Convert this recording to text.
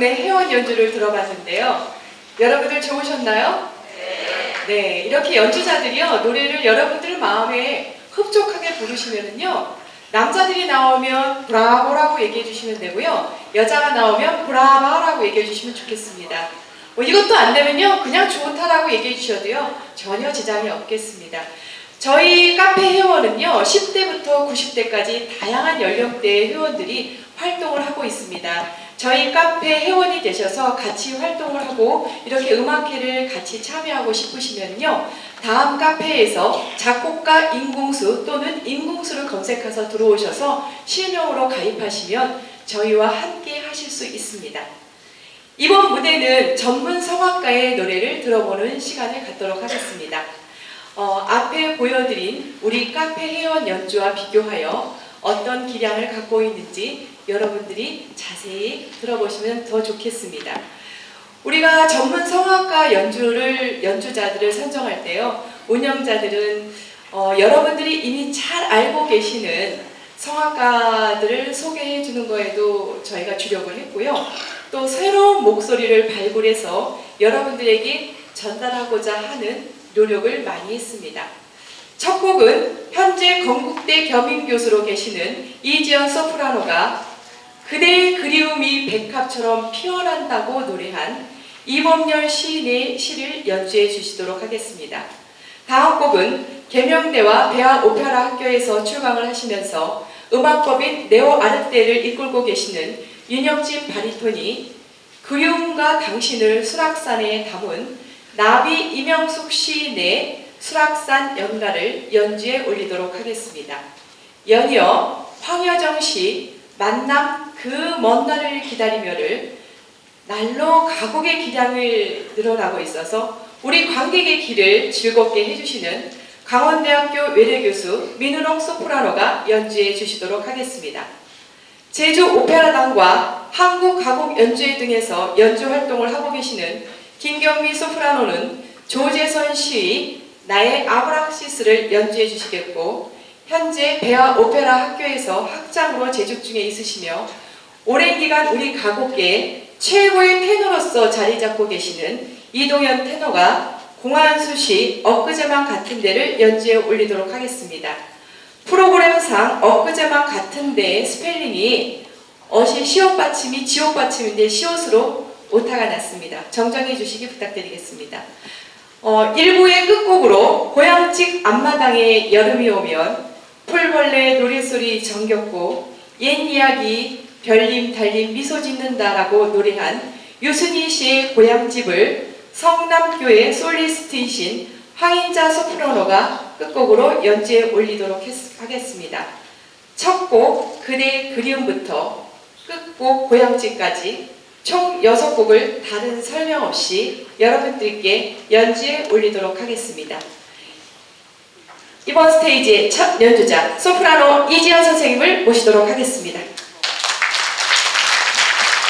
여러분의 회원 연주를 들어봤는데요. 여러분들 좋으셨나요? 네, 이렇게 연주자들이요 노래를 여러분들 마음에 흡족하게 부르시면은요 남자들이 나오면 브라보라고 얘기해 주시면 되고요 여자가 나오면 브라바라고 얘기해 주시면 좋겠습니다. 뭐 이것도 안 되면요 그냥 좋다라고 얘기해 주셔도요 전혀 지장이 없겠습니다. 저희 카페 회원은요 10대부터 90대까지 다양한 연령대의 회원들이 활동을 하고 있습니다. 저희 카페 회원이 되셔서 같이 활동을 하고 이렇게 음악회를 같이 참여하고 싶으시면요. 다음 카페에서 작곡가 인공수 또는 인공수를 검색해서 들어오셔서 실명으로 가입하시면 저희와 함께 하실 수 있습니다. 이번 무대는 전문 성악가의 노래를 들어보는 시간을 갖도록 하겠습니다. 어, 앞에 보여드린 우리 카페 회원 연주와 비교하여 어떤 기량을 갖고 있는지 여러분들이 자세히 들어보시면 더 좋겠습니다. 우리가 전문 성악가 연주를 연주자들을 선정할 때요, 운영자들은 어, 여러분들이 이미 잘 알고 계시는 성악가들을 소개해 주는 거에도 저희가 주력을 했고요. 또 새로운 목소리를 발굴해서 여러분들에게 전달하고자 하는 노력을 많이 했습니다. 첫 곡은 현재 건국대 겸임교수로 계시는 이지연 소프라노가 그대의 그리움이 백합처럼 피어난다고 노래한 이범열 시인의 시를 연주해 주시도록 하겠습니다. 다음 곡은 계명대와 대학 오페라 학교에서 출강을 하시면서 음악법인 네오 아르테를 이끌고 계시는 윤혁진 바리톤이 그리움과 당신을 수락산에 담은 나비 이명숙 시인의 수락산 연가를 연주해 올리도록 하겠습니다. 연이어 황여정 시 만남 그 먼 날을 기다리며를 날로 가곡의 기량을 늘어나고 있어서 우리 관객의 길을 즐겁게 해주시는 강원대학교 외래교수 민우롱 소프라노가 연주해 주시도록 하겠습니다. 제주 오페라단과 한국 가곡 연주회 등에서 연주 활동을 하고 계시는 김경미 소프라노는 조재선 시의 나의 아브락시스를 연주해 주시겠고 현재 배아 오페라 학교에서 학장으로 재직 중에 있으시며 오랜 기간 우리 가곡계의 최고의 테너로서 자리 잡고 계시는 이동현 테너가 공안수 시 엊그제만 같은 데를 연주해 올리도록 하겠습니다. 프로그램상 엊그제만 같은 데의 스펠링이 어시 시옷 받침이 지옷 받침인데 시옷으로 오타가 났습니다. 정정해 주시기 부탁드리겠습니다. 어, 1부의 끝곡으로 고향집 앞마당에 여름이 오면 풀벌레 노래소리 정겹고 옛 이야기 별님 달님 미소 짓는다라고 노래한 유순희 씨의 고향집을 성남교회 솔리스트이신 황인자 소프라노가 끝곡으로 연주해 올리도록 했- 하겠습니다. 첫 곡 그대의 그리움부터 끝곡 고향집까지 총 6곡을 다른 설명 없이 여러분들께 연주해 올리도록 하겠습니다. 이번 스테이지의 첫 연주자 소프라노 이지연 선생님을 모시도록 하겠습니다.